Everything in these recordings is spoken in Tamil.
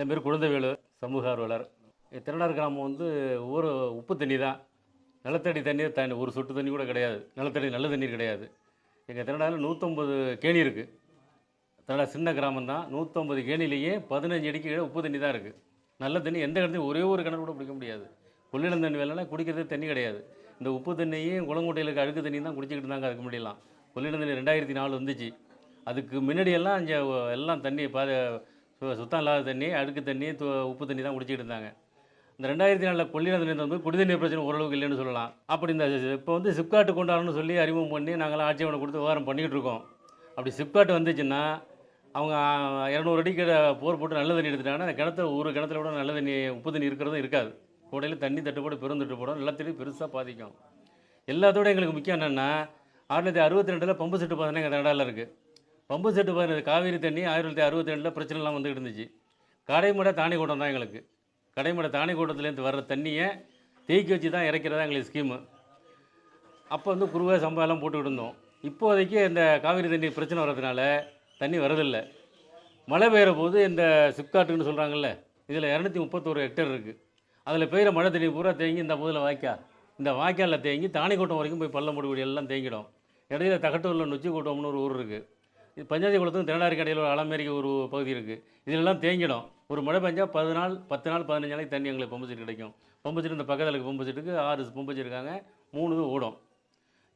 என் பேர் குழந்தைவேலு சமூக ஆர்வலர். திருநார் கிராமம் வந்து ஒரு உப்பு தண்ணி தான். நிலத்தடி தண்ணீர் தண்ணி ஒரு சொட்டு தண்ணி கூட கிடையாது. நிலத்தடி நல்ல தண்ணீர் கிடையாது. எங்கள் திருநாளில் நூற்றம்பது கேணி இருக்குது திருநா சின்ன கிராமம் தான். நூற்றம்பது கேணிலேயே பதினஞ்சு அடிக்கு கீழே உப்பு தண்ணி தான் இருக்குது நல்ல தண்ணி எந்த இடத்துலையும் ஒரே ஒரு கிணறு கூட பிடிக்க முடியாது. கொள்ளிடம் தண்ணி வேலைனா குடிக்கிறது தண்ணி கிடையாது. இந்த உப்பு தண்ணியும் குளங்கோட்டையில் இருக்க அழுக்கு தண்ணி தான் குடிச்சிக்கிட்டு இருந்தாங்க அதுக்கு முடியலாம் கொள்ளிடம் தண்ணி ரெண்டாயிரத்தி நாலு வந்துச்சு. அதுக்கு முன்னாடியெல்லாம் இங்கே எல்லாம் தண்ணி பாத இப்போ சுத்தம் இல்லாத தண்ணி அழுக்கு தண்ணி உப்பு தண்ணி தான் குடிச்சிக்கிட்டு இருந்தாங்க. இந்த ரெண்டாயிரத்தி நாலில் கொள்ளிடம் தண்ணி வந்து குடிதண்ணீர் பிரச்சனை ஓரளவுக்கு இல்லைன்னு சொல்லலாம். அப்படி இந்த இப்போ வந்து சிப்காட்டு கொண்டாடணும்னு சொல்லி அறிமுகம் பண்ணி நாங்களாம் ஆட்சேபனை கொடுத்து விவகாரம் பண்ணிக்கிட்டு இருக்கோம். அப்படி சிப்காட்டு வந்துச்சுன்னா அவங்க இரநூறு அடிக்கு போர் போட்டு நல்ல தண்ணி எடுத்துட்டாங்கன்னா அந்த கிணத்துல ஒரு கிணத்துல கூட நல்ல தண்ணி உப்பு தண்ணி இருக்கிறதும் இருக்காது. கோடையில் தண்ணி தட்டுப்பாடு பெரும் தட்டுப்பாடும் எல்லாத்திலையும் பெருசாக பாதிக்கும். எல்லாத்தோட எங்களுக்கு முக்கியம் என்னென்னா ஆயிரத்தி அறுபத்தி ரெண்டில் பம்பு செட்டு பாசனம் எங்கள் தடாவில் இருக்குது பம்பு செட்டு பாசனம் காவேரி தண்ணி ஆயிரத்தி தொள்ளாயிரத்தி அறுபத்தி ரெண்டில் பிரச்சனைலாம் வந்துக்கிட்டு இருந்துச்சு. கடைமடை தானி கூட்டம் தான் எங்களுக்கு. கடைமடை தானி கூட்டத்துலேருந்து வர்ற தண்ணியை தேக்கி வச்சு தான் இறக்கிறதா எங்களுக்கு ஸ்கீமு அப்போ வந்து குருவை சம்பா எல்லாம் போட்டுக்கிட்டு இருந்தோம். இப்போதைக்கு இந்த காவிரி தண்ணி பிரச்சனை வர்றதுனால தண்ணி வரதில்லை மழை பெய்கிற போது இந்த சிப்காட்டுன்னு சொல்கிறாங்கல்ல இதில் இரநூத்தி முப்பத்தோரு ஹெக்டேர் இருக்குது அதில் பெய்கிற மழை தண்ணி பூரா தேங்கி இந்த முதல்ல வாய்க்கா. இந்த வாய்க்காலில் தேங்கி தானிக்கோட்டம் வரைக்கும் போய் பள்ளம் முடிவுடி எல்லாம் தேங்கிடும். இடையில தகட்டூரில் நொச்சிக்கோட்டம்னு ஒரு ஊர் இருக்குது இது பஞ்சாதி குளத்துக்கும் திரண்டாரி கடையில் ஒரு அலமேரிக்க ஒரு பகுதி இருக்குது இதிலெல்லாம் தேங்கிடும். ஒரு மழை பெஞ்சால் பத்து நாள் பத்து நாள் பதினஞ்சு நாளைக்கு தண்ணி எங்களுக்கு பம்பு செட் கிடைக்கும். பம்பு செட்டு இந்த பக்கத்தில் இருக்க பம்பு செட்டுக்கு ஆறு பம்பு செட் இருக்காங்க. மூணு இது ஓடும்.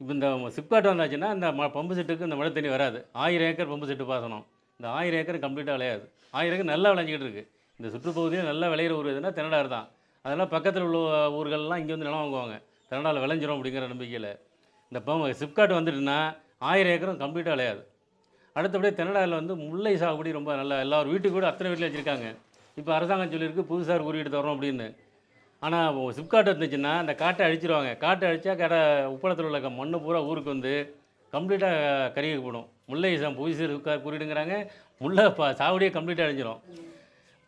இப்போ இந்த சிப்காட் வந்தாச்சுன்னா இந்த ம பம்பு செட்டுக்கு இந்த மழை தண்ணி வராது. ஆயிரம் ஏக்கர் பம்பு செட்டு பாசனம். இந்த ஆயிரம் ஏக்கர் கம்ப்ளீட்டாக விளையாது. ஆயிரம் ஏக்கர் நல்லா விளைஞ்சிக்கிட்டு இருக்குது இந்த சுற்றுப்பகுதியில் நல்லா விளையிற ஊர் எதுனா தென்னடார் தான். அதெல்லாம் பக்கத்தில் உள்ள ஊர்கள்லாம் இங்கே வந்து நிலம் வாங்குவாங்க. தென்னடாவில் விளைஞ்சிரும் அப்படிங்கிற நம்பிக்கையில். இந்த பம்பு சிப்காட் வந்துட்டுன்னா ஆயிரம் ஏக்கரும் கம்ப்ளீட்டாக விளையாது. அடுத்தபடியே தென்னடாவில் வந்து முல்லை சாகுபடி ரொம்ப நல்லா எல்லாரும் வீட்டுக்கு கூட அத்தனை வீட்டில் வச்சுருக்காங்க. இப்போ அரசாங்கம் சொல்லியிருக்கு புதுசாக குறியீடு தரோம் அப்படின்னு. ஆனால் சிப்காட் இருந்துச்சுன்னா அந்த காட்டை அழிச்சிருவாங்க. காட்டை அழிச்சா கடை உப்பளத்தில் உள்ள க- பூரா ஊருக்கு வந்து கம்ப்ளீட்டாக கருகி போடும். முல்லை சா புதுசு குறியீடுங்கிறாங்க. முல்லை பா சாவடியே கம்ப்ளீட்டாக அழிஞ்சிரும்.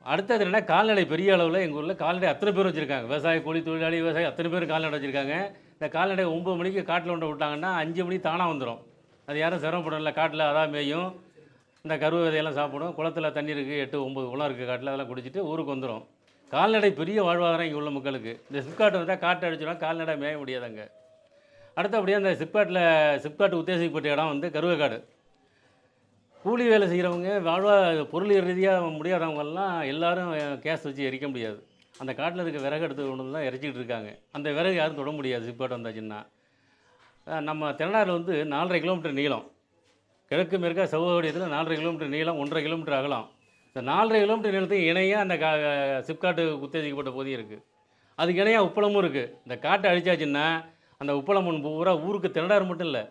அடுத்தது என்னென்னா கால்நடை பெரிய அளவில் எங்கள் ஊரில் கால்நடை அத்தனை பேர் வச்சுருக்காங்க. விவசாய கூலி தொழிலாளி விவசாயி அத்தனை பேர் கால்நடை வச்சுருக்காங்க. இந்த கால்நடை ஒம்பது மணிக்கு காட்டில் கொண்டு விட்டாங்கன்னா அஞ்சு மணிக்கு தானாக வந்துடும் அது யாரும் சிரமப்படல காட்டில் அதான் மேயும். இந்த கருவு விதையெல்லாம் சாப்பிடும் குளத்தில் தண்ணி இருக்குது எட்டு ஒம்பது குளம் இருக்குது காட்டில். அதெல்லாம் குடிச்சிட்டு ஊருக்கு வந்துடும் கால்நடை பெரிய வாழ்வாதாரம் இங்கே உள்ள மக்களுக்கு. இந்த சிப்காட்டு வந்தால் காட்டை அடிச்சிடும் கால்நடை மேய முடியாதுங்க அடுத்தபடியாக அந்த சிப்காட்டில் சிப்காட்டு உத்தேசிக்கப்பட்ட இடம் வந்து கருவக்காடு கூலி வேலை செய்கிறவங்க வாழ்வா பொருள் ரீதியாக முடியாதவங்கெல்லாம் எல்லாரும் கேஸ் வச்சு எரிக்க முடியாது. அந்த காட்டில் இருக்க விறகு எடுத்து கொண்டு தான் எரிச்சிக்கிட்டு இருக்காங்க. அந்த விறகு யாரும் தொட முடியாது சிப்பாட்டு வந்தாச்சுன்னா. நம்ம தென்னாரில் வந்து நாலரை கிலோமீட்டர் நீளம். கிழக்கு மேற்கா செவ்வகடியத்தில் நாலரை கிலோமீட்டர் நீளம் ஒன்றரை கிலோமீட்டர் அகலம். இந்த நாலரை கிலோமீட்டர் நீளத்துக்கு இணையாக அந்த கா சிப்காட்டு உத்தேசிக்கப்பட்ட பகுதி இருக்குது அதுக்கு இணையாக உப்பளமும் இருக்குது இந்த காட்டை அழிச்சாச்சுன்னா அந்த உப்பளம் மண் பூரா ஊருக்கு திரண்டார் மட்டும் இல்லை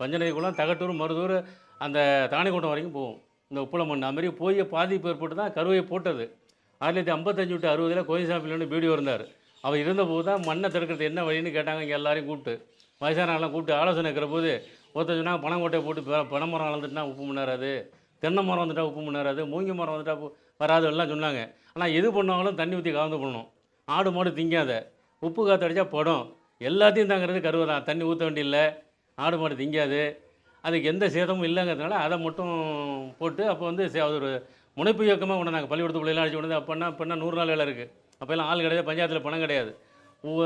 பஞ்சநதி குளம் தகட்டூர் மருதூர் அந்த தானிக்கோட்டம் வரைக்கும் போகும். இந்த உப்பளம் மண் மாதிரி போய் பாதிப்பு ஏற்பட்டு தான் கருவையை போட்டது. ஆயிரத்தி தொள்ளாயிரத்தி ஐம்பத்தஞ்சு விட்டு அறுபதில் கோயின்சாப்பிலேருந்து வீடியோ இருந்தார். அவர் இருந்தபோது தான் மண்ணை தடுக்கிறது என்ன வழின்னு கேட்டாங்க இங்கே எல்லாரையும் கூப்பிட்டு. வயசானவங்களாம் கூப்பிட்டு ஆலோசனை இருக்கிற போது ஒருத்தர் பணம் பனங்கொட்டையை போட்டு ப- பனை மரம் வளர்ந்துட்டுனா உப்பு முன்னேறாது தென்னை மரம் வந்துட்டா உப்பு முன்னேறாது மூங்கி மரம் வந்துட்டா வராது எல்லாம் சொன்னாங்க. ஆனால் எது பண்ணாலும் தண்ணி ஊற்றி கலந்து பண்ணணும் ஆடு மாடு திங்காத. உப்பு காற்று அடித்தா படம். எல்லாத்தையும் தாங்கிறது கருவை தான். தண்ணி ஊற்ற வேண்டியில்லை. ஆடு மாடு திங்காது. அதுக்கு எந்த சேதமும் இல்லைங்கிறதுனால அதை மட்டும் போட்டு அப்போ வந்து அது ஒரு முனைப்பு இயக்கமாக கொண்டு நாங்கள் பள்ளிக்கூடத்து பிள்ளைலாம் அடிச்சு கொண்டு அப்போனா அப்போனா நூறு நாள் வேலை இருக்குது அப்போல்லாம் ஆள் கிடையாது பஞ்சாயத்தில் பணம் கிடையாது.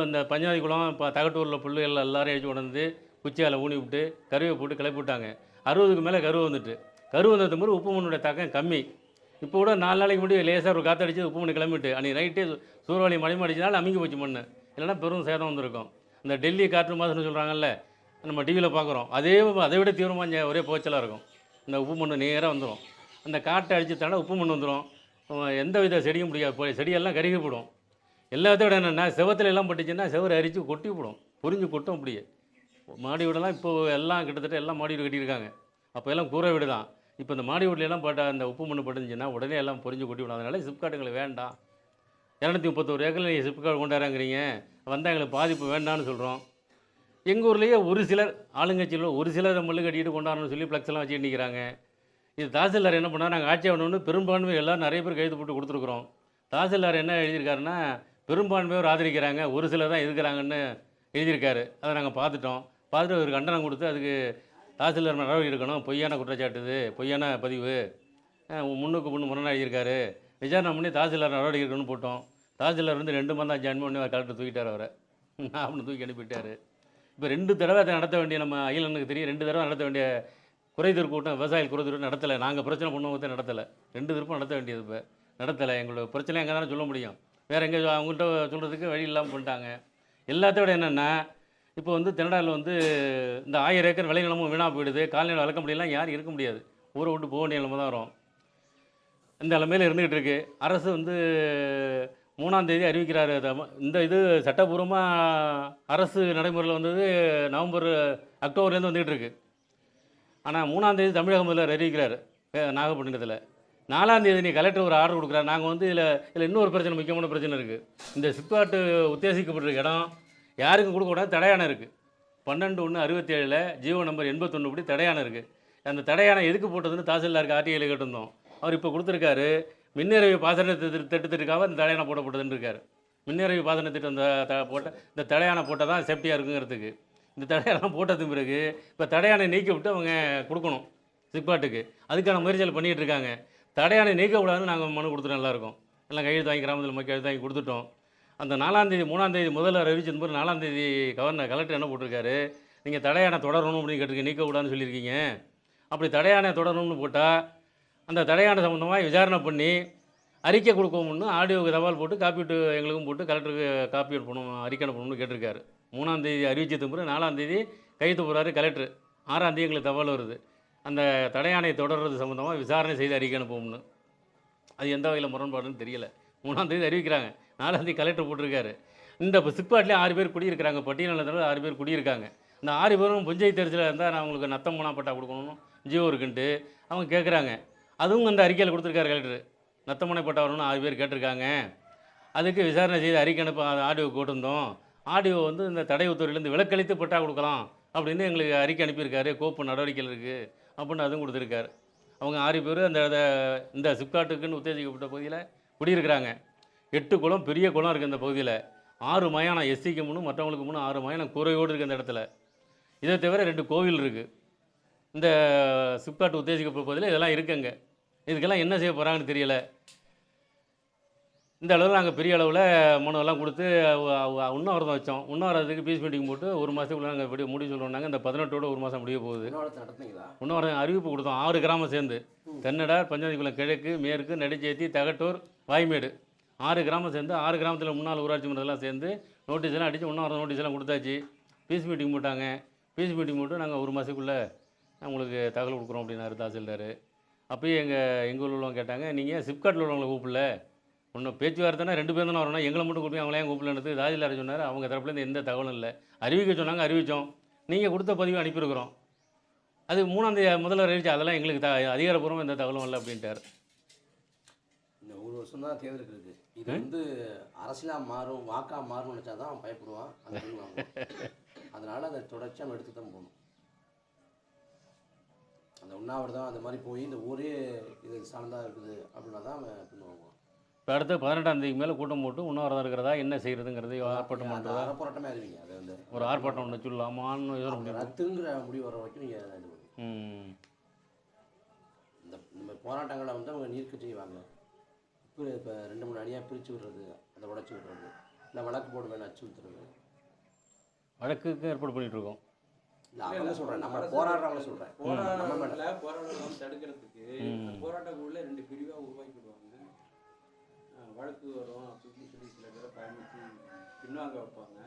இந்த பஞ்சாயத்து குளம் இப்போ தகட்டூரில் புல்லு எல்லாம் எல்லாரையும் அடிச்சு கொண்டு குச்சியால் ஊனி விட்டு கருவை போட்டு கிளப்பி விட்டாங்க. அறுபதுக்கு மேலே கருவு வந்துட்டு. கருவு வந்தது மாதிரி உப்பு மண்ணுடைய தாக்கம் கம்மி. இப்போ கூட நாலு நாளைக்கு முன்னாடி லேசாக ஒரு காற்றடிச்சு உப்பு மண்ணு கிளம்பிட்டு அன்றைக்கி நைட்டே சூறாவளி மழை அடிச்சனால அமுங்கி போச்சு மண் இல்லைன்னா பெரும் சேதம் வந்திருக்கும். இந்த டெல்லி காற்று மாசுன்னு சொல்கிறாங்கல்ல நம்ம டிவியில் பார்க்குறோம் அதே அதை விட தீவிரமாக ஒரே போச்சலாக இருக்கும். இந்த உப்பு மண்ணு நேராக வந்துடும் அந்த காட்டை அடிச்சுட்டால உப்பு மண் வந்துடும் எந்த வித செடியும் முடியாது போய் செடியெல்லாம் கருகி போடும் எல்லாத்தோட என்னென்னா செவத்தில் எல்லாம் பட்டுச்சுன்னா செவரை அரித்து கொட்டி விடும். பொரிஞ்சு கொட்டும் அப்படியே. மாடி வீடெல்லாம் இப்போ எல்லாம் கிட்டத்தட்ட எல்லாம் மாடி வீடு கட்டியிருக்காங்க. அப்போ எல்லாம் கூரை வீடு தான். இப்போ இந்த மாடி வீட்ல எல்லாம் பட்ட அந்த உப்பு மண்ணு பட்டுச்சுன்னா உடனே எல்லாம் பொரிஞ்சு கொட்டி விடும். அதனால சிப்காட்டுங்களுக்கு வேண்டாம். இரநூத்தி முப்பத்தோரு ஏக்கரில் நீங்கள் சிப்காட் கொண்டாடுறாங்கிறீங்க. வந்தால் எங்களுக்கு பாதிப்பு வேண்டாம்னு சொல்கிறோம் எங்கள் ஊர்லேயே ஒரு சிலர் ஆளுங்கட்சியில் ஒரு சிலர் மல்லு கட்டிட்டு கொண்டாடணும்னு சொல்லி ஃப்ளக்ஸ்லாம் எல்லாம் வச்சுட்டு நிற்கிறாங்க இது தாசில்தார் என்ன பண்ணார்? நாங்கள் ஆட்சி ஆகணும்னு பெரும்பான்மை எல்லாம் நிறைய பேர் கைது போட்டு கொடுத்துருக்குறோம். தாசில்தார் என்ன எழுதியிருக்காருன்னா பெரும்பான்மையோர் ஆதரிக்கிறாங்க. ஒரு சிலர் தான் இருக்கிறாங்கன்னு எழுதியிருக்காரு. அதை நாங்கள் பார்த்துட்டோம். பார்த்துட்டு ஒரு கண்டனம் கொடுத்து அதுக்கு தாசில்தார் நடவடிக்கை எடுக்கணும். பொய்யான குற்றச்சாட்டு இது பொய்யான பதிவு. முன்னுக்கு முன்னு முரணாக எழுதியிருக்காரு விசாரணை பண்ணி தாசில்தார் நடவடிக்கை எடுக்கணும்னு போட்டோம். தாசில்தார் வந்து ரெண்டு மந்தான் ஜாயின் பண்ணி கலெக்டர் தூக்கிட்டார் அவரை. நான் தூக்கி அனுப்பிட்டார். இப்போ ரெண்டு தடவை அதை நடத்த வேண்டிய நம்ம அகிலனுக்கு தெரியும். ரெண்டு தடவை நடத்த வேண்டிய குறைதீர் கூட்டம் விவசாயிகள் குறைதீர் நடத்தலை. நாங்கள் பிரச்சனை பண்ணுவோம் நடத்தலை. ரெண்டு திருப்பம் நடத்த வேண்டியது இப்போ. நடத்தலை. எங்களோட பிரச்சனை எங்கே தானே சொல்ல முடியும். வேறு எங்கே அவங்கள்ட்ட சொல்கிறதுக்கு வழி இல்லாமல் பண்ணிட்டாங்க எல்லாத்தோட என்னென்னா இப்போ வந்து தென்னடாவில் வந்து இந்த ஆயிரம் ஏக்கர் விளைநிலமும் வீணாக போயிடுது. கால்நடை வளர்க்க முடியலாம் யாரும் இருக்க முடியாது. ஊரை விட்டு போக வேண்டிய நிலைமை தான் வரும். இந்த நிலமையில் இருந்துகிட்டு இருக்கு. அரசு வந்து மூணாம் தேதி அறிவிக்கிறாரு. இந்த இது சட்டபூர்வமாக அரசு நடைமுறையில் வந்தது நவம்பர் அக்டோபர்லேருந்து வந்துகிட்டு இருக்கு. ஆனால் மூணாம் தேதி தமிழக முதல்வர் அறிவிக்கிறார். நாகப்பட்டினத்தில். நாலாம் தேதி நீ கலெக்டர் ஒரு ஆர்டர் கொடுக்குறாரு நாங்கள் வந்து இதில் இதில் இன்னொரு பிரச்சனை முக்கியமான பிரச்சனை இருக்குது இந்த சிப்காட்டு உத்தேசிக்கப்பட்டிருக்க இடம் யாருக்கும் கொடுக்கக்கூடாது தடையான இருக்குது பன்னெண்டு ஒன்று அறுபத்தேழில் ஜீவோ நம்பர் எண்பத்தொன்று படி தடையானம் இருக்குது அந்த தடையான எதுக்கு போட்டதுன்னு தாசில்தாருக்கு ஆர்டிஐயில் கேட்டிருந்தோம். அவர் இப்போ கொடுத்துருக்காரு மின்னிறைவு பாசன திட்டத்திற்காக இந்த தடையான போடப்பட்டதுன்னு இருக்காரு. மின்னிறைவு பாசன திட்டம் இந்த த- போட்ட இந்த தடையான போட்டால் தான் சேஃப்டியாக இருக்குங்கிறதுக்கு. இந்த தடையானம் போட்டதுக்கு பிறகு இப்போ தடையானை நீக்கி விட்டு அவங்க கொடுக்கணும் சிப்பாட்டுக்கு அதுக்கான முயற்சிகள் பண்ணிகிட்டு இருக்காங்க. தடையானை நீக்கக்கூடாதுன்னு நாங்கள் மனு கொடுத்துட்டோம் நல்லாயிருக்கும் எல்லாம் கையெழுத்து வாங்கி கிராமத்தில் மக்கள் எழுத்து வாங்கி கொடுத்துட்டோம். அந்த நாலாந்தேதி மூணாந்தேதி முதல்ல அறிவிச்சது போது நாலாந்தேதி கவர்னர் கலெக்டர் என்ன போட்டிருக்காரு? நீங்கள் தடையானை தொடரணும் அப்படின்னு கேட்டிருக்கீங்க நீக்கக்கூடாதுன்னு சொல்லியிருக்கீங்க. அப்படி தடையானை தொடரணும்னு போட்டால் அந்த தடையான சம்மந்தமாக விசாரணை பண்ணி அறிக்கை கொடுக்கணும்னு ஆடியோவுக்கு தபால் போட்டு காப்பீட்டு எங்களுக்கும் போட்டு கலெக்டருக்கு காப்பி அனுப்பணும் அறிக்கை அனுப்பணும்னு கேட்டிருக்காரு. மூணாந்தேதி அறிவிச்சதுக்கு பிறகு நாலாந்தேதி கையெழுத்து போகிறாரு கலெக்டர் ஆறாந்தேதி எங்களுக்கு தபால் வருது. அந்த தடையானை தொடர்றது சம்மந்தமாக விசாரணை செய்து அறிக்கை அனுப்பணும்னு அது எந்த வகையில் முரண்பாடுன்னு தெரியல. மூணாம் தேதி அறிவிக்கிறாங்க. நாலாம் தேதி கலெக்டர் போட்டிருக்காரு. இந்த சிப்பாட்டிலே ஆறு பேர் குடியிருக்கிறாங்க. பட்டியலில் ஆறு பேர் குடியிருக்காங்க. இந்த ஆறு பேரும் பஞ்சாயத்து தெரிச்சில் இருந்தால் நான் உங்களுக்கு நத்தம் மூணா பட்டா கொடுக்கணும் ஜியோ இருக்குன்ட்டு அவங்க கேட்குறாங்க அதுவும் அந்த அறிக்கையில் கொடுத்துருக்காரு கலெக்டர் நத்தமனை பட்டா வரணும்னு ஆறு பேர் கேட்டிருக்காங்க. அதுக்கு விசாரணை செய்து அறிக்கை அனுப்ப ஆடியோ போட்டிருந்தோம். ஆடியோ வந்து இந்த தடை உத்தரவுலேருந்து விலக்களித்து பட்டா கொடுக்கலாம் அப்படின்னு எங்களுக்கு அறிக்கை அனுப்பியிருக்காரு. கோப்பு நடவடிக்கையில் இருக்குது அப்படின்னு அதுவும் கொடுத்துருக்காரு. அவங்க ஆறு பேர் அந்த இந்த சிப்காட்டுக்குன்னு உத்தேசிக்கப்பட்ட பகுதியில் குடியிருக்கிறாங்க. எட்டு குளம் பெரிய குளம் இருக்குது இந்த பகுதியில். ஆறு மயானம் எஸ்சிக்கு முன்னும் மற்றவங்களுக்கு முன்னும் ஆறு மயானம் குறையோடு இருக்குது அந்த இடத்துல. இதை தவிர ரெண்டு கோவில் இருக்குது இந்த சிப்காட்டு உத்தேசிக்கப்பட்ட பகுதியில் இதெல்லாம் இருக்குங்க. இதுக்கெல்லாம் என்ன செய்ய போகிறாங்கன்னு தெரியலை. இந்த அளவில் நாங்கள் பெரிய அளவில் மனுவெல்லாம் கொடுத்து உண்ணாவிரதம் வச்சோம். உண்ணாவிரதத்துக்கு பீஸ் மீட்டிங் போட்டு ஒரு மாதத்துக்குள்ள நாங்கள் எப்படி முடிவு சொல்கிறோம்னாங்க இந்த பதினெட்டோட ஒரு மாதம் முடிய போகுது. உண்ணாவிரதம் அறிவிப்பு கொடுத்தோம். ஆறு கிராமம் சேர்ந்து. தென்னடார் பஞ்சாயத்துக்குளம் கிழக்கு மேற்கு நெடுச்சேத்தி தகட்டூர் வாய்மேடு. ஆறு கிராமம் சேர்ந்து ஆறு கிராமத்தில் முன்னாள் ஊராட்சி மன்றத்தெல்லாம் சேர்ந்து நோட்டீஸ் எல்லாம் அடித்து உண்ணாவிரதம் நோட்டீஸ் எல்லாம் கொடுத்தாச்சு. பீஸ் மீட்டிங் போட்டாங்க. பீஸ் மீட்டிங் போட்டு நாங்கள் ஒரு மாதத்துக்குள்ளே உங்களுக்கு தகவல் கொடுக்குறோம் அப்படின்னாரு தாசில்தார். அப்பயும் எங்கள் எங்கள் ஊரில் உள்ளவங்க கேட்டாங்க நீங்கள் சிப்காட்டில் உள்ளவங்களை கூப்பிடல. ஒன்றும் பேச்சுவார்த்தைனா ரெண்டு பேர் தானே வரணும். எங்களை மட்டும் கூப்பிட்டு அவங்களே ஏன் கூப்பிடலன்றது தாசில்தார் சொன்னார்? அவங்க தரப்புலேருந்து எந்த தகவலும் இல்லை. அறிவிக்க சொன்னாங்க அறிவித்தோம் நீங்கள் கொடுத்த பதிவு அனுப்பியிருக்கிறோம். அது மூணாம் தேதி முதல்வர் அறிவிச்சு அதெல்லாம் எங்களுக்கு த அதிகாரப்பூர்வமாக எந்த தகவலும் இல்லை அப்படின்ட்டார். இந்த ஒரு வருஷம் தான் தேர்தலுக்கு இருக்கு இது வந்து அரசியலா மாறும் வாக்கா மாறும்னு நினச்சா தான் பயப்படுவான். அதனால அதை தொடர்ச்சியாக எடுத்து தான் போகணும். அந்த உண்ணாவிரதம் அந்த மாதிரி போய் இந்த ஊரே இது சார்ந்தா இருக்குது அப்படின்னா தான் அவன் பின் வாங்குவான் இப்போ அடுத்து பதினெட்டாம் தேதிக்கு மேலே கூட்டம் போட்டு உண்ணாவிரதம் இருக்கிறதா என்ன செய்கிறதுங்கிறது ஆர்ப்பாட்டம் பண்ணுறதா அறப்போராட்டமே அறிவிங்க அதை வந்து ஒரு ஆர்ப்பாட்டம் ஒன்று சொல்லலாமான்னு யோசனை பண்ணிருக்கோம் ரத்துங்கிற முடிவு வர வரைக்கும் நீங்கள் இது இந்த இந்த போராட்டங்களை வந்து அவங்க நீர்க்க செய்வாங்க. இப்போ இப்போ ரெண்டு மூணு அணியாக பிரித்து விடுறது அதை உடச்சி விடுறது இல்லை வழக்கு போடுவேன் அச்சுறுத்துறது வழக்குக்கு ஏற்பாடு பண்ணிட்டு இருக்கோம். இல்லை அவங்க சொல்கிறேன் நம்ம போராடுறவங்கள சொல்கிறேன் நம்ம மேடம் போராட்டத்தில் போராட்டம் தடுக்கிறதுக்கு போராட்டக்குள்ள ரெண்டு பிரிவாக உருவாக்கிடுவாங்க. வழக்கு வரும் அப்படின்னு சொல்லி சில பேரை பயணித்து பின்வாங்க வைப்பாங்க.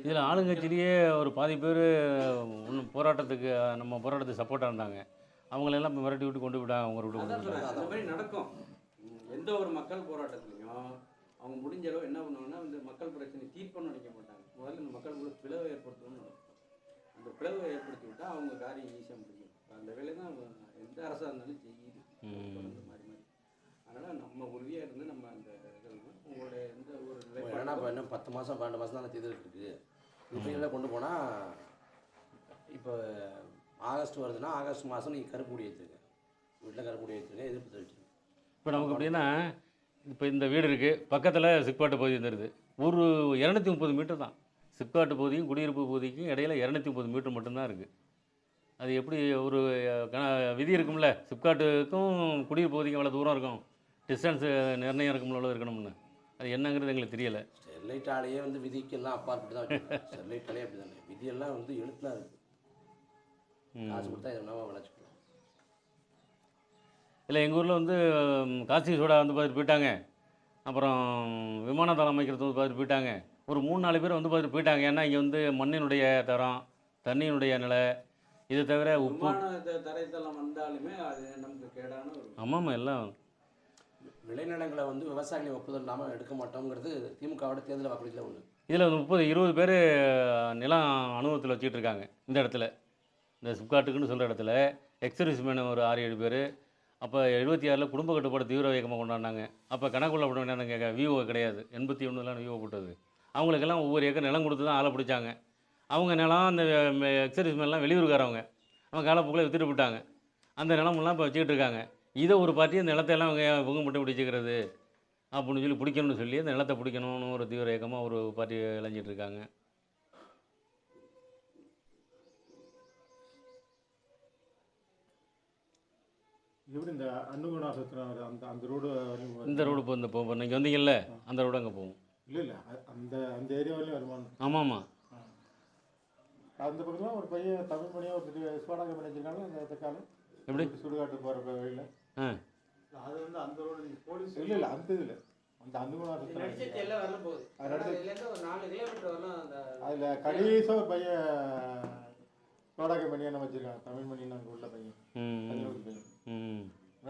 இதில் ஆளுங்கட்சியிலேயே ஒரு பாதி பேர் இன்னும் போராட்டத்துக்கு நம்ம போராட்டத்துக்கு சப்போர்ட்டாக இருந்தாங்க. அவங்களெல்லாம் இப்போ மிரட்டி விட்டு கொண்டு விட்டாங்க அவங்க விட்டு கொண்டு அந்த மாதிரி நடக்கும். எந்த ஒரு மக்கள் போராட்டத்துலையும் அவங்க முடிஞ்ச அளவு என்ன பண்ணுவாங்கன்னா இந்த மக்கள் பிரச்சனை தீர்ப்புன்னு நினைக்க மாட்டாங்க. முதல்ல இந்த மக்களுக்குள்ள பிளவை ஏற்படுத்தணும்னு நினைப்பாங்க. அந்த பிளவை ஏற்படுத்தி விட்டா அவங்க காரியம் ஈஸியாக முடியும் அந்த வேலை தான் எந்த அரசாக இருந்தாலும் செய்யுது. அதனால நம்ம உறுதியாக இருந்து நம்ம அந்த இதில் உங்களுடைய எந்த ஒரு ஏன்னா இப்போ இன்னும் பத்து மாதம் பன்னெண்டு மாதம் தானே தேர்தல் இருக்குது இப்படியெல்லாம் கொண்டு போனால் இப்போ ஆகஸ்ட் வருதுன்னா ஆகஸ்ட் மாதம் நீங்கள் கருப்பு கொடி ஏற்றுங்க வீட்டில் கருப்பு கொடி ஏற்றுங்க எதிர்ப்பு தெரிவிச்சிருங்க இப்போ நமக்கு எப்படின்னா இப்போ இந்த வீடு இருக்குது பக்கத்தில் சிப்காட்டு பகுதி வந்துடுது ஒரு இரநூத்தி முப்பது மீட்டர் தான். சிப்காட்டு பகுதியும் குடியிருப்பு பகுதிக்கும் இடையில இரநூத்தி முப்பது மீட்டர் மட்டும்தான் இருக்குது அது எப்படி ஒரு விதி இருக்கும்ல? சிப்காட்டுக்கும் குடியிருப்பு பகுதிக்கும் எவ்வளோ தூரம் இருக்கும்? டிஸ்டன்ஸு நிர்ணயம் இருக்கும்போது இருக்கணும்னு. அது என்னங்கிறது எங்களுக்கு தெரியலை. ஸ்டெர்லைட் ஆலையே வந்து விதிக்கெல்லாம் அப்பாற்பட்டு தான் வச்சுருக்காங்க ஸ்டெர்லைட் ஆலையே அப்படி தானே விதியெல்லாம் வந்து எழுத்துலாம் இருக்குது காசு கொடுத்தா எதுனா விளைச்சிக்கலாம் இல்லை எங்கள் ஊரில் வந்து காசி சோடா வந்து பார்த்துட்டு போயிட்டாங்க. அப்புறம் விமான தளம் அமைக்கிறது வந்து பார்த்துட்டு போயிட்டாங்க. ஒரு மூணு நாலு பேர் வந்து பார்த்துட்டு போயிட்டாங்க. ஏன்னா இங்கே வந்து மண்ணினுடைய தரம் தண்ணியினுடைய நிலை. இது தவிர உப்பு தரைத்தளம் வந்தாலுமே அது நமக்கு கேடான ஆமாம் எல்லாம் விளைநிலங்களை வந்து விவசாயிகளின் ஒப்புதல் இல்லாமல் எடுக்க மாட்டோங்கிறது திமுகவோட தேர்தல் வாக்குறுதியில் ஒன்று இதில் முப்பது இருபது பேர் நிலம் அனுபவத்தில் வச்சுக்கிட்டு இருக்காங்க இந்த இடத்துல. இந்த சிப்காட்டுக்குன்னு சொல்கிற இடத்துல. எக்ஸர்வீஸ் மேன் ஒரு ஆறு ஏழு பேர். அப்போ எழுபத்தி ஆறில் குடும்ப கட்டுப்பாடு தீவிர இயக்கமாக கொண்டாடினாங்க. அப்போ கணக்குள்ள போட வேண்டிய விவோ கிடையாது. எண்பத்தி ஒன்றுலாம் விவோ போட்டது. அவங்களுக்கெல்லாம் ஒவ்வொரு ஏக்கர் நிலம் கொடுத்து தான் ஆளை பிடிச்சாங்க. அவங்க நிலம் அந்த எக்ஸர்வீஸ் மேன்லாம் வெளியூருக்காரவங்க. அவங்க காலப்போக்கில் வித்துட்டு போட்டாங்க அந்த நிலமெல்லாம் இப்போ வச்சுக்கிட்டு இருக்காங்க. இதை ஒரு பார்ட்டி அந்த நிலத்தையெல்லாம் அவங்க இவங்க மட்டும் பிடிச்சிக்கிறது அப்படின்னு சொல்லி பிடிக்கணும்னு சொல்லி அந்த நிலத்தை பிடிக்கணும்னு ஒரு தீவிர இயக்கமாக ஒரு பார்ட்டி இளைஞ்சிட்டு இருக்காங்க. எப்படி இந்த அன்னுகுணா சத்திரம் அந்த அந்த ரோடு இந்த ரோடு இப்போ இந்த இப்போ நீங்கள் வந்தீங்கல்ல அந்த ரோடு அங்கே போகும். இல்லை இல்லை அந்த அந்த ஏரியா வரையும் வருமானம். ஆமாம் ஆமாம் அந்த பக்கத்தில் ஒரு பையன் தமிழ் மொழியாக ஒரு சோடாக பண்ணிச்சிருக்காங்க அந்த அந்த காலம் எப்படி? சுடுகாட்டு போகிற வழியில். அது வந்து அந்த ரோடு போலீஸ் இல்லை இல்லை அந்த இதில். அந்த அது அதில் கடைசியாக ஒரு பையன் சோடாக மணியான வச்சுருக்காங்க தமிழ் மணின்னு அங்கே உள்ள பையன். பையன்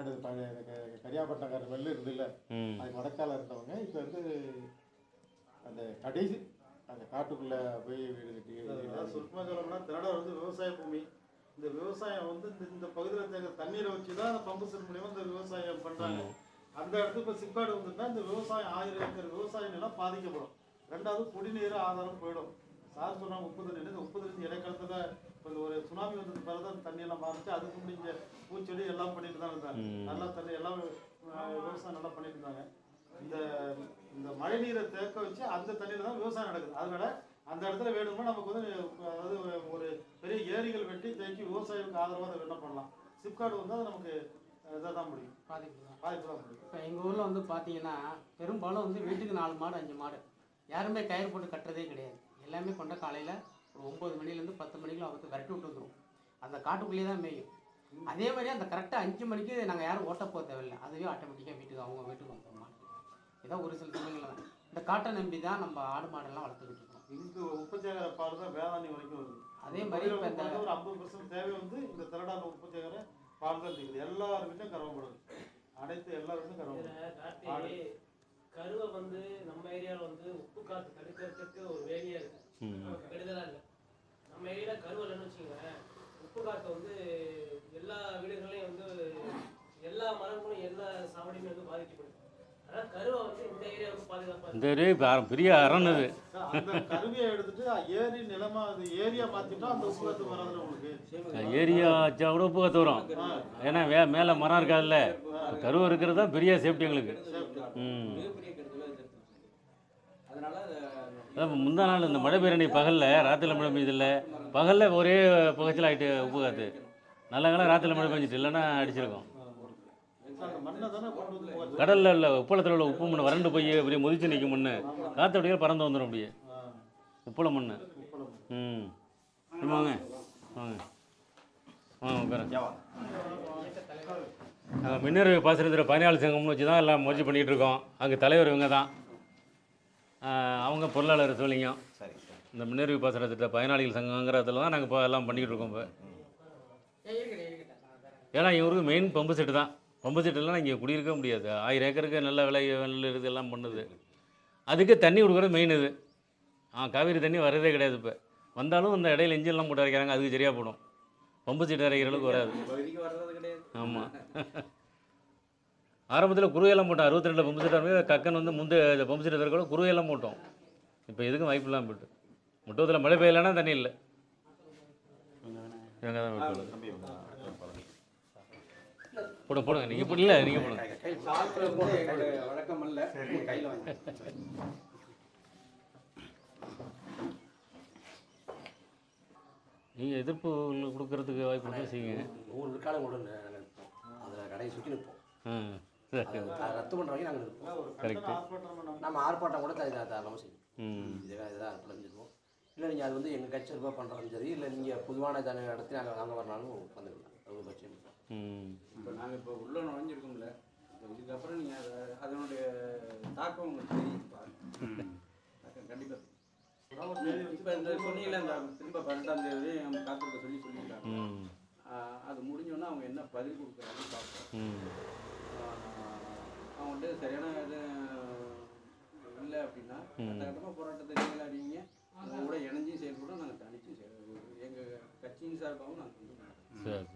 அது பழைய க- கரியாப்பட்டினக்கார வெள்ளம் இருந்தில்ல அதுக்கு வடக்கால இருந்தவங்க. இப்போ வந்து அந்த கடைசி அந்த காட்டுக்குள்ளே போய் வீடு கட்டி சுருக்கமாக சொல்லணும்னா திரடம் வந்து விவசாய பூமி. இந்த விவசாயம் வந்து இந்த இந்த பகுதியில் தேங்க தண்ணீரை வச்சு தான் பம்பு செட் மூலியமாக இந்த விவசாயம் பண்ணுறாங்க அந்த இடத்துக்கு இப்போ சிப்பாடு வந்துட்டா இந்த விவசாயம் ஆயிரம் ஏக்கர் விவசாய நிலம் பாதிக்கப்படும். ரெண்டாவது குடிநீர் ஆதாரம் போயிடும். சார் சொன்னாங்க உப்பு தண்ணி இந்த உப்பு தண்ணி இடைக்காலத்தில் இப்போ ஒரு சுனாமி வந்தது பிறகு தான் தண்ணியெல்லாம் மாறிச்சு அதுக்கு முடிஞ்ச பூச்செடி எல்லாம் பண்ணிட்டு தான் இருந்தாங்க. நல்லா தண்ணி எல்லாம் விவசாயம் நல்லா பண்ணிட்டு இருந்தாங்க. இந்த இந்த மழை நீரை தேக்க வச்சு அந்த தண்ணியில தான் விவசாயம் நடக்குது. அதனால அந்த இடத்துல வேணும்னா நமக்கு வந்து அதாவது ஒரு பெரிய ஏரிகள் வெட்டி தேக்கி விவசாயிகளுக்கு ஆதரவாக அதை என்ன பண்ணலாம். சிப்காட் வந்து அது நமக்கு இதாக தான் முடியும். பாதிப்பு தான் பாதிப்பு தான் முடியும். இப்போ எங்கள் ஊரில் வந்து பார்த்தீங்கன்னா பெரும்பாலும் வந்து வீட்டுக்கு நாலு மாடு அஞ்சு மாடு. யாருமே கயிறு போட்டு கட்டுறதே கிடையாது. எல்லாமே கொண்ட காலையில் ஒரு ஒம்பது மணிலேருந்து பத்து மணிக்குள்ள அவருக்கு விரட்டி விட்டு வந்துடும் அந்த காட்டுக்குள்ளேயே தான் மேயும். அதே மாதிரி அந்த கரெக்டாக அஞ்சு மணிக்கு நாங்கள் யாரும் ஓட்ட போக தேவையில்லை. அதுவே ஆட்டோமேட்டிக்காக வீட்டுக்கு அவங்க வீட்டுக்கு இதான் ஒரு சில சமயங்களில் தான். இந்த காட்டை நம்பி தான் நம்ம ஆடு மாடெல்லாம் வளர்த்துக்கிட்டு இருக்கோம். இதுக்கு உற்பத்தியாகிற பால் தான் வேதாணி வரைக்கும் வருது. அதே மாதிரி இப்போ இந்த ஒரு ஐம்பது பர்சன்ட் தேவை வந்து இந்த திரடான உற்பத்தியாகிற பால் தான் இருக்குது எல்லாருக்கிட்டையும் கறவைப்படுது அனைத்து எல்லாருக்கும் கறவைப்படுது கார்த்தி கருவை வந்து நம்ம ஏரியாவில் வந்து உப்பு காத்து தடுக்கிறதுக்கு ஒரு வேலியா இருக்கு. ம். நமக்கு கெடுதலா இல்லை. நம்ம ஏரியாவில் கருவை இல்லைன்னு வச்சுக்கோங்களேன் உப்பு காற்று வந்து எல்லா வீடுகளையும் வந்து எல்லா மரங்களும் எல்லா சாவடியுமே வந்து பாதிக்கப்படுது. இந்த பெ- பெரிய அரண் இது அந்த கருவியை எடுத்துட்டு ஏரி நிலமா அது ஏரியா வச்சா கூட உப்பு கற்று வரும் ஏன்னா வே மேலே மரம் இருக்காதுல்ல. கருவு இருக்கிறது தான் பெரிய சேஃப்டி எங்களுக்கு. ம். முந்தா நாள் இந்த மழை பெய்யற பகலில் ராத்திரியில் மழை பெய்யுதில்ல பகலில் ஒரே புகைச்சல் ஆகிட்டு உப்பு காற்று நல்ல காலம் ராத்திரியில் மழை பெஞ்சிட்டு இல்லைன்னா அடிச்சிருக்கோம் அந்த மண்ணை தானே கொண்டு வந்து போகுது. கடலில் உள்ள உப்பளத்தில் உள்ள உப்பு மண் வறண்டு போய் அப்படியே முதிச்சு நிற்கும் மண் காற்று அப்படியே பறந்து வந்துடும் அப்படியே. ஆ, உப்புள மண் ம் வாங்க. வாங்க. வாங்க உட்கார நாங்கள் மின்னர் பாசனத்தில் பயனாளி சங்கம்னு வச்சு தான் எல்லாம் முயற்சி பண்ணிகிட்டு இருக்கோம். அங்கே தலைவர் இவங்க தான். அவங்க பொருளாளர் சொல்லிங்க இந்த மின்னரு பாசன திட்ட பயனாளிகள் சங்கங்கிறதுல தான் நாங்கள் இப்போ எல்லாம் பண்ணிக்கிட்டு இருக்கோம் இப்போ. ஏன்னா இவருக்கு மெயின் பம்பு செட்டு தான். பம்பு செட்டுலாம் இங்கே குடியிருக்க முடியாது. ஆயிரம் ஏக்கருக்கு நல்ல விலை நெல் இது எல்லாம் பண்ணுது. அதுக்கு தண்ணி கொடுக்குறது மெயின் இது. ஆ காவேரி தண்ணி வரதே கிடையாது இப்போ. வந்தாலும் இந்த இடையில இன்ஜின்லாம் போட்டு அரைக்கிறாங்க அதுக்கு சரியாக போடும் பம்பு செட்டு அரைக்கிற அளவுக்கு வராது. ஆமாம் ஆரம்பத்தில் குருவையெல்லாம் போட்டோம். அறுபத்தி ரெண்டு பம்பு செட் கக்கன் வந்து முந்தைய இந்த பம்பு செட்டு கூட குருவையெல்லாம் போட்டோம். இப்போ எதுக்கும் வாய்ப்பு இல்லாமல் போயிட்டு. முட்டத்தில் மழை பெய்யலைன்னா தண்ணி இல்லை. இவங்க தான். வெட்டுவது. போடுங்க நீங்கள் போட இல்லை நீங்கள் போடுங்க வழக்கம் அல்ல கையில் வாங்கி நீங்கள் எதிர்ப்பு கொடுக்கறதுக்கு வாய்ப்பு இருந்தால் செய்யுங்க. நூறு விற்காலம் கூட அதில் கடையை சுற்றி நிற்போம் ம் ரத்து பண்ணுற வரைக்கும் நாங்கள் இருப்போம் நம்ம ஆர்ப்பாட்டம் கூட தாராளமாக செய்யும் ம். இதுதான் ஆர்ப்பாட்டம் செஞ்சுருவோம் இல்லை நீங்கள் அது வந்து எங்கள் கட்சி ரூபாய் பண்ணுறதும் சரி இல்லை நீங்கள் பொதுவான தனி இடத்துல நாங்கள் நாங்கள் வரனாலும் வந்துக்கலாம் அது ஒரு பிரச்சனை இல்லை. ம் இப்போ நாங்கள் இப்போ உள்ள நுழைஞ்சிருக்கோம்ல. இதுக்கப்புறம் நீங்கள் அதை அதனுடைய தாக்கம் உங்களுக்கு தெரியும். கண்டிப்பாக இப்போ இந்த சொன்னீங்களே அந்த திரும்ப பன்னெண்டாம் தேதி நம்ம காத்திருக்க சொல்லி சொல்லியிருக்காங்க. அது முடிஞ்சோன்னா அவங்க என்ன பதில் கொடுக்குறாங்கன்னு பார்ப்போம். அவங்கள்ட்ட சரியான இது இல்லை அப்படின்னா கட்ட கட்டமாக போராட்டத்தை நீங்கள் அறிவிங்க அவங்க கூட இணைஞ்சும் செயல்படும் நாங்கள் தனிச்சும் செயல் எங்கள் கட்சியின் சார்பாகவும் நாங்கள் வந்து சரி.